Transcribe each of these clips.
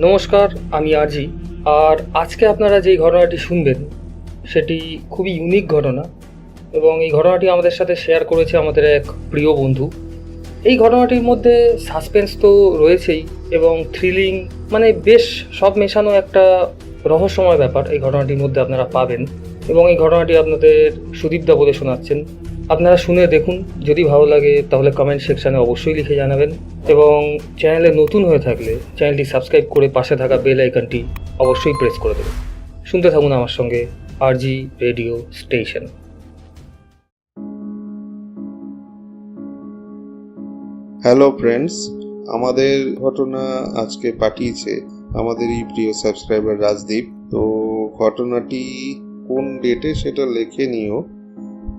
নমস্কার, আমি আজি আর আজকে আপনারা যেই ঘটনাটি শুনবেন, সেটি খুবই ইউনিক ঘটনা এবং এই ঘটনাটি আমাদের সাথে শেয়ার করেছে আমাদের এক প্রিয় বন্ধু। এই ঘটনাটির মধ্যে সাসপেন্স তো রয়েছেই এবং থ্রিলিং মানে বেশ সব মেশানো একটা রহস্যময় ব্যাপার এই ঘটনাটির মধ্যে আপনারা পাবেন এবং এই ঘটনাটি আপনাদের সুদীপদা বলে শোনাচ্ছেন। আপনারা শুনে দেখুন। যদি ভালো লাগে, তাহলে কমেন্ট সেকশানে অবশ্যই লিখে জানাবেন। এবং চ্যানেলে নতুন হয়ে থাকলে চ্যানেলটি সাবস্ক্রাইব করে পাশে থাকা বেল আইকনটি অবশ্যই প্রেস করে দেবেন। শুনতে থাকুন আমার সঙ্গে RJ radio station hello friends আমাদের ঘটনা আজকে পাঠিয়েছে আমাদের এই প্রিয় সাবস্ক্রাইবার রাজদীপ। তো ঘটনাটি কোন ডেটে সেটা লেখে নিও।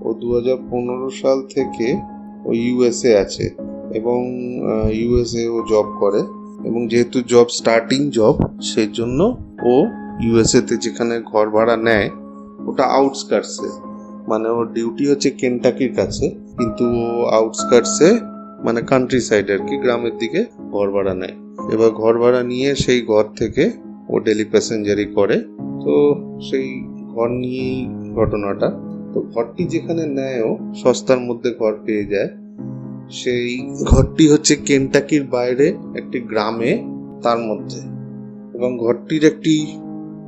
ও দু হাজার পনেরো সাল থেকে ও ইউএসএ আছে এবং ইউএসএ ও জব করে এবং যেহেতু জব স্টার্টিং জব সেই জন্য ও ইউএসএতে যেখানে ঘর ভাড়া নেয়, ওটা আউটস্কার্টসে মানে ওর ডিউটি হচ্ছে কেন্টাকির কাছে, কিন্তু ও আউটস্কার্টসে মানে কান্ট্রি সাইড আর কি, গ্রামের দিকে ঘর ভাড়া নেয়। এবার ঘর ভাড়া নিয়ে সেই ঘর থেকে ও ডেলি প্যাসেঞ্জারি করে। তো সেই ঘর নিয়েই ঘটনাটা। তো ঘরটি যেখানে নেয়ও সস্তার মধ্যে ঘর পেয়ে যায়। সেই ঘরটি হচ্ছে কেন্টাকির বাইরে একটি গ্রামে তার মধ্যে। এবং ঘরটির একটি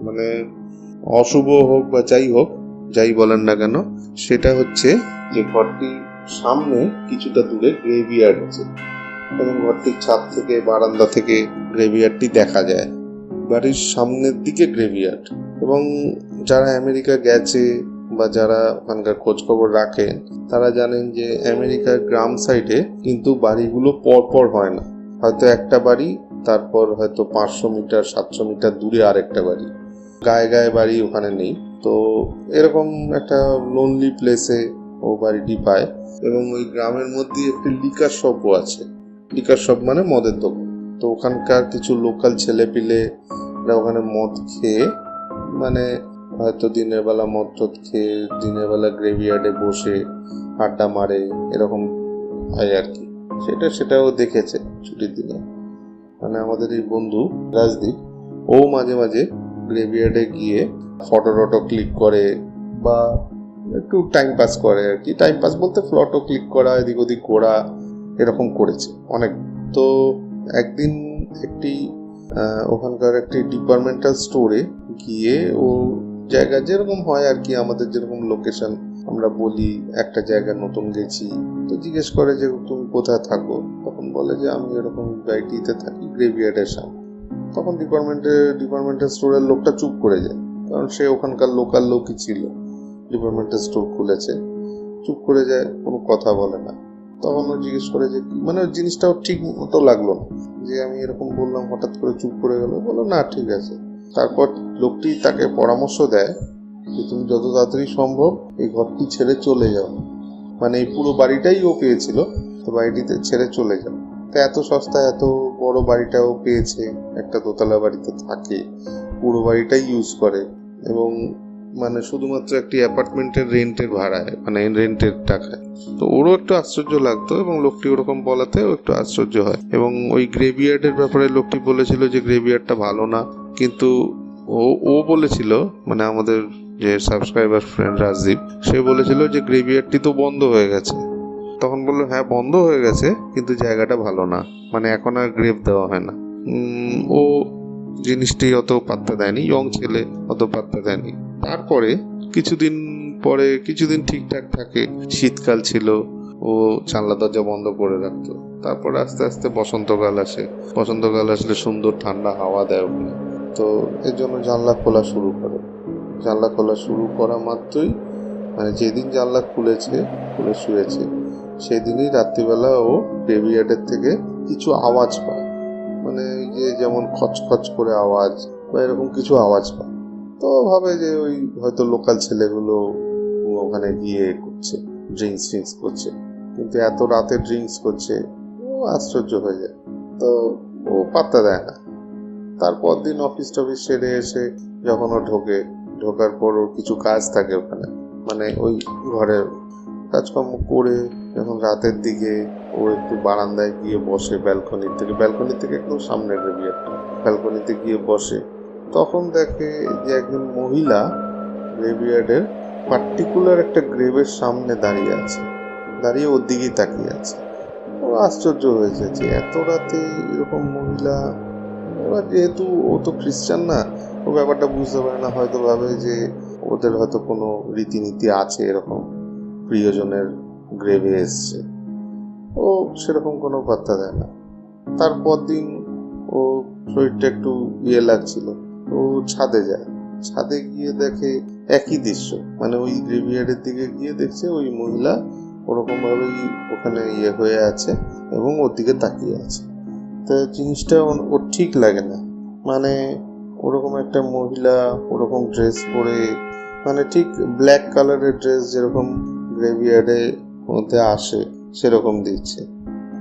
মানে অশুভ হোক বা যাই হোক, যাই বলেন না কেন, সেটা হচ্ছে যে ঘরটি সামনে কিছুটা দূরে গ্রেভিয়ার্ড আছে। এবং ঘরটির ছাদ থেকে, বারান্দা থেকে গ্রেভিয়ার্ডটি দেখা যায়। বাড়ির সামনের দিকে গ্রেভিয়ার্ড এবং যারা আমেরিকা গেছে বা যারা ওখানকার খোঁজ খবর রাখেন তারা জানেন যে আমেরিকার গ্রাম সাইডে কিন্তু বাড়িগুলো পরপর হয় না। হয়তো একটা বাড়ি, তারপর হয়তো পাঁচশো মিটার, সাতশো মিটার দূরে আরেকটা বাড়ি। গায়ে গায়ে বাড়ি ওখানে নেই। তো এরকম একটা লোনলি প্লেসে ও বাড়িটি পায় এবং ওই গ্রামের মধ্যে একটি লিকার শপও আছে। লিকার শপ মানে মদের দোকান। তো ওখানকার কিছু লোকাল ছেলে পিলে ওখানে মদ খেয়ে মানে হয়তো দিনের বেলা মদ খেয়ে দিনের বেলা গ্রেভিয়ার্ডে বসে আড্ডা মারে, এরকম হয় আর কি। সেটা সেটাও দেখেছে ছুটির দিনে। মানে আমাদের এই বন্ধু রাজদীপ, ও মাঝে মাঝে গ্রেভিয়ার্ডে গিয়ে ফটো টটো ক্লিক করে বা একটু টাইম পাস করে আর কি। টাইম পাস বলতে ফটো ক্লিক করা, এদিক ওদিক ঘোরা, এরকম করেছে অনেক। তো একদিন একটি ওখানকার একটি ডিপার্টমেন্টাল স্টোরে গিয়ে ও জায়গা যেরকম হয় আর কি, আমাদের যেরকম লোকেশন আমরা বলি, একটা জায়গা নতুন গেছি, তো জিজ্ঞেস করে যে তুমি কোথায় থাকো? তখন বলে যে আমি এরকম গাইটিতে থাকি গ্রেভিয়ার্ডের সামনে। তখন ডিপার্টমেন্টের ডিপার্টমেন্টাল স্টোরের লোকটা চুপ করে যায়, কারণ সে ওখানকার লোকাল লোকই ছিল ডিপার্টমেন্টের স্টোর খুলেছে। চুপ করে যায়, কোনো কথা বলে না। তখন ও জিজ্ঞেস করে যে মানে ওই জিনিসটাও ঠিক মতো লাগল না। যে আমি এরকম বললাম, হঠাৎ করে চুপ করে গেল বলো না, ঠিক আছে। তারপর লোকটি তাকে পরামর্শ দেয় যে তুমি যত তাড়াতাড়ি সম্ভব এই ঘরটি ছেড়ে চলে যাও। মানে এই পুরো বাড়িটাই ও পেয়েছিল, তো বাড়িটিতে ছেড়ে চলে যাও। তো এত সস্তা, এত বড় বাড়িটাও পেয়েছে, একটা দোতলা বাড়িতে থাকে, পুরো বাড়িটাই ইউজ করে। এবং মানে শুধুমাত্র একটি অ্যাপার্টমেন্টের রেন্টের ভাড়ায় মানে রেন্টের টাকায় তো ওরও একটু আশ্চর্য লাগতো এবং লোকটি ওরকম বলাতে ও একটু আশ্চর্য হয়। এবং ওই গ্রেভিয়ার্ডের ব্যাপারে লোকটি বলেছিল যে গ্রেভিয়ার্ডটা ভালো না। কিন্তু ও ও বলেছিল মানে আমাদের যে সাবস্ক্রাইবার ফ্রেন্ড রাজদীপ, সে বলেছিল যে গ্রেভিয়ারটি তো বন্ধ হয়ে গেছে। তখন বলল হ্যাঁ বন্ধ হয়ে গেছে, কিন্তু জায়গাটা ভালো না। মানে এখন আর গ্রেভ দেওয়া হয় না। ও জিনিসটি অত পাত্তা দেয়নি ইয়ং ছেলে, অত পাত্তা দেয়নি। তারপরে কিছুদিন পরে, কিছুদিন ঠিকঠাক থাকে, শীতকাল ছিল, ও জানলা দরজা বন্ধ করে রাখতো। তারপরে আস্তে আস্তে বসন্তকাল আসে। বসন্তকাল আসলে সুন্দর ঠান্ডা হাওয়া দেয় ওখানে। তো এর জন্য জানলা খোলা শুরু করে। জানলা খোলা শুরু করা মাত্রই মানে যেদিন জানলা খুলেছে, খুলে শুয়েছে, সেদিনই রাত্রিবেলা ও গ্রেভিয়ার্ডের থেকে কিছু আওয়াজ পায়। মানে যে যেমন খচখচ করে আওয়াজ বা এরকম কিছু আওয়াজ পায়। তো ভাবে যে ওই হয়তো লোকাল ছেলেগুলো ওখানে গিয়ে করছে ড্রিঙ্কস ফ্রিঙ্কস করছে, কিন্তু এত রাতে ড্রিঙ্কস করছে, ও আশ্চর্য হয়ে যায়। তো ও পাত্তা দেয় না। তারপর দিন অফিস টফিস সেরে এসে যখন ও ঢোকে, ঢোকার পর ওর কিছু কাজ থাকে ওখানে। মানে ওই ঘরের কাজকর্ম করে যখন রাতের দিকে ও একটু বারান্দায় গিয়ে বসে ব্যালকনির থেকে ব্যালকনি থেকে একদম সামনের গ্রেভিয়ারটা ব্যালকনিতে গিয়ে বসে, তখন দেখে যে একজন মহিলা গ্রেভিয়ার্ডের পার্টিকুলার একটা গ্রেভের সামনে দাঁড়িয়ে আছে, দাঁড়িয়ে ওর দিকেই তাকিয়ে আছে। ও আশ্চর্য হয়েছে যে এত রাতে এরকম মহিলা এবার যেহেতু ও তো খ্রিস্টান না, ও ব্যাপারটা বুঝতে পারে না, হয়তো ভাবে যে ওদের হয়তো কোনো রীতিনীতি আছে এরকম প্রিয়জনের গ্রেভে এসছে। ও সেরকম কোনো পাত্তা দেয় না। তারপর দিন ও শরীরটা একটু ইয়ে লাগছিল, ও ছাদে যায়। ছাদে গিয়ে দেখে একই দৃশ্য মানে ওই গ্রেভিয়ার্ডের দিকে গিয়ে দেখছে ওই মহিলা ওরকমভাবেই ওখানে ইয়ে হয়ে আছে এবং ওর দিকে তাকিয়ে আছে। তো জিনিসটা ওর- ঠিক লাগে না। মানে ওরকম একটা মহিলা, ওরকম ড্রেস পরে মানে ঠিক ব্ল্যাক কালারের ড্রেস যেরকম গ্রেভিয়ার্ডে মধ্যে আসে, সেরকম দিচ্ছে।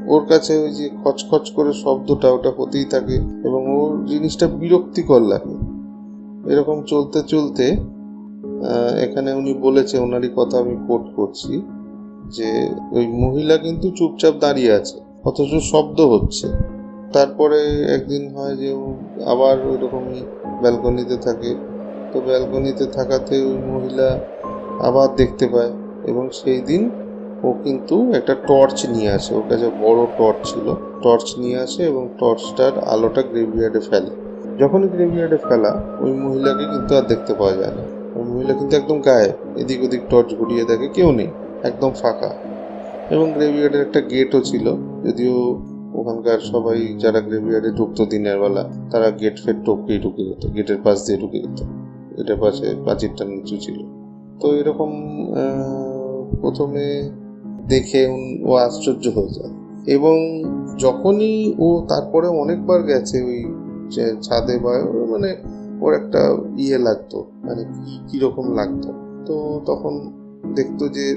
ওর কাছে ওই যে খচখচ করে শব্দটা ওটা হতেই থাকে এবং ওর জিনিসটা বিরক্তিকর লাগে। এরকম চলতে চলতে এখানে উনি বলেছে, ওনারই কথা আমি কোট করছি, যে ওই মহিলা কিন্তু চুপচাপ দাঁড়িয়ে আছে, অথচ শব্দ হচ্ছে। তারপরে একদিন হয় যে ও আবার ওই রকমই ব্যালকনিতে থাকে। তো ব্যালকনিতে থাকাতে ওই মহিলা আবার দেখতে পায় এবং সেই দিন ও কিন্তু একটা টর্চ নিয়ে আসে। ওর কাছে বড় টর্চ ছিল। টর্চ নিয়ে আসে এবং টর্চটার আলোটা গ্রেভিয়ার্ডে ফেলে। যখনই গ্রেভিয়ার্ডে ফেলা, ওই মহিলাকে কিন্তু আর দেখতে পাওয়া যায় না। ওই মহিলা কিন্তু একদম গায়ে এদিক ওদিক টর্চ ঘুরিয়ে দেখে কেউ নেই। একদম ফাঁকা। এবং গ্রেভিয়ার্ডের একটা গেটও ছিল। যদিও ওখানকার সবাই যারা গ্রেভিয়ার্ডে ঢুকতো দিনের বেলা তারা গেট ফেট টপকেই ঢুকে যেত গেটের পাশ দিয়ে ঢুকে যেত গেটের পাশে প্রাচীরটা নিচু ছিল। তো এরকম প্রথমে দেখে ও আশ্চর্য হয়ে যায়। এবং যখনই ও তারপরে অনেকবার গেছে ওই ছাদে বা মানে ওর একটা ইয়ে লাগতো মানে কীরকম লাগতো। তো তখন দেখতো যে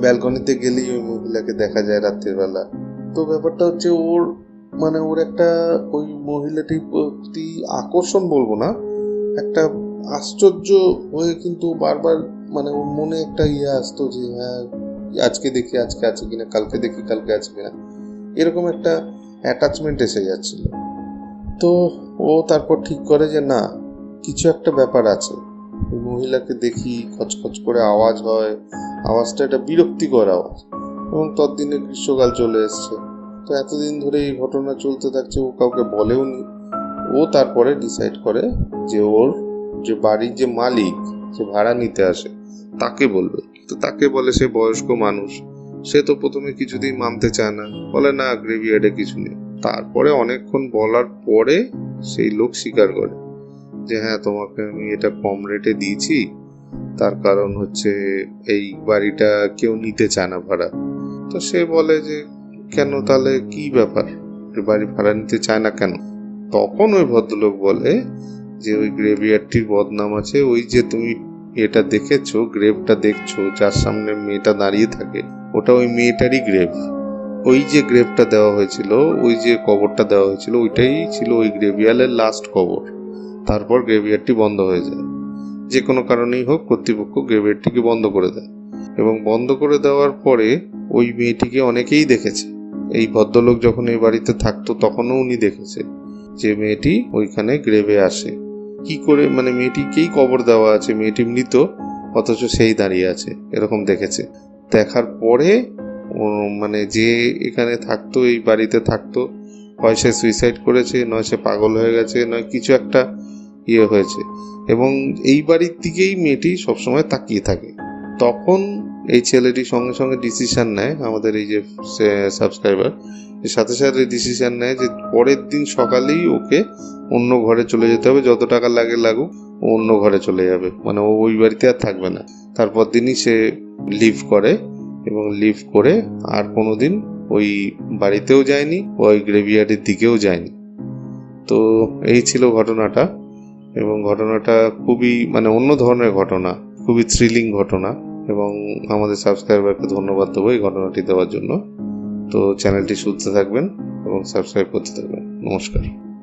ব্যালকনিতে গেলেই ওই মহিলাকে দেখা যায় রাত্রের বেলা। তো ব্যাপারটা হচ্ছে ওর মানে ওর একটা ওই মহিলাটির প্রতি আকর্ষণ বলব না, একটা আশ্চর্য হয়ে কিন্তু বারবার মানে ওর মনে একটা ইয়ে আসতো যে হ্যাঁ আজকে দেখি, আজকে আছে কিনা, কালকে দেখি, কালকে আছে কিনা। এরকম একটা অ্যাটাচমেন্ট এসে যাচ্ছিল। তো ও তারপর ঠিক করে যে, না, কিছু একটা ব্যাপার আছে। মহিলাকে দেখি, খচখচ করে আওয়াজ হয়। আওয়াজটা একটা বিরক্তিকর আওয়াজ। এবং ততদিনে গ্রীষ্মকাল চলে এসছে। তো এতদিন ধরে এই ঘটনা চলতে থাকছে, ও কাউকে বলেও নি ও তারপরে ডিসাইড করে যে ওর যে বাড়ির যে মালিক যে ভাড়া নিতে আসে, তাকে বলবে। তো তাকে বলে সে বয়স্ক মানুষ। সে তো প্রথমে কিছুতেই মানতে চায় না। বলে, না গ্রেভিয়ার্ডে কিছু নেই। তারপরে অনেকক্ষণ বলার পরে সেই লোক স্বীকার করে যে হ্যাঁ তোমাকে আমি এটা কম রেটে দিয়েছি। তার কারণ হচ্ছে এই বাড়িটা কেউ নিতে চায় না ভাড়া। তো সে বলে যে, কেন তাহলে কি ব্যাপার? বাড়ি ভাড়া নিতে চায় না কেন? তখন ওই ভদ্রলোক বলে যে, ওই গ্রেভিয়ারটির বদনাম আছে। ওই যে তুমি এটা দেখেছ, গ্রেভটা দেখছ, যার সামনে মেয়েটা দাঁড়িয়ে থাকে, ওটা ওই মেয়েটারই গ্রেভ। ওই যে গ্রেভটা দেওয়া হয়েছিল, ওই যে কবরটা দেওয়া হয়েছিল, ওইটাই ছিল ওই গ্রেভিয়ালের লাস্ট কবর। তারপর গ্রেভিয়ারটি বন্ধ হয়ে যায়। যে কোনো কারণেই হোক, কর্তৃপক্ষ গ্রেভিয়ারটিকে বন্ধ করে দেয়। এবং বন্ধ করে দেওয়ার পরে ওই মেয়েটিকে অনেকেই দেখেছে। এই ভদ্রলোক যখন এই বাড়িতে থাকতো, তখনও উনি দেখেছে যে মেয়েটি ওইখানে গ্রেভে আসে। কি করে মানে মেয়েটিকেই কবর দেওয়া আছে, মেয়েটি মৃত, অথচ সেই দাঁড়িয়ে আছে, এরকম দেখেছে। দেখার পরে মানে যে এখানে থাকতো, এই বাড়িতে থাকতো, হয় সে সুইসাইড করেছে, নয় সে পাগল হয়ে গেছে, নয় কিছু একটা ইয়ে হয়েছে। এবং এই বাড়ির দিকেই মেয়েটি সবসময় তাকিয়ে থাকে। তখন এই ছেলেটি সঙ্গে সঙ্গে ডিসিশন নেয় আমাদের এই যে সাবস্ক্রাইবার সাথে সাথে ডিসিশন নেয় যে পরের দিন সকালেই ওকে অন্য ঘরে চলে যেতে হবে। যত টাকা লাগে লাগুক, ও অন্য ঘরে চলে যাবে। মানে ও ওই বাড়িতে আর থাকবে না। তারপর দিনই সে লিভ করে এবং লিভ করে আর কোনো দিন ওই বাড়িতেও যায়নি, ওই গ্রেভিয়ার্ডের দিকেও যায়নি। তো এই ছিল ঘটনাটা এবং ঘটনাটা খুবই মানে অন্য ধরনের ঘটনা। খুবই থ্রিলিং ঘটনা এবং আমাদের সাবস্ক্রাইবারকে ধন্যবাদ দেবো এই ঘটনাটি দেওয়ার জন্য। তো চ্যানেলটি শুনতে থাকবেন এবং সাবস্ক্রাইব করতে থাকবেন। নমস্কার।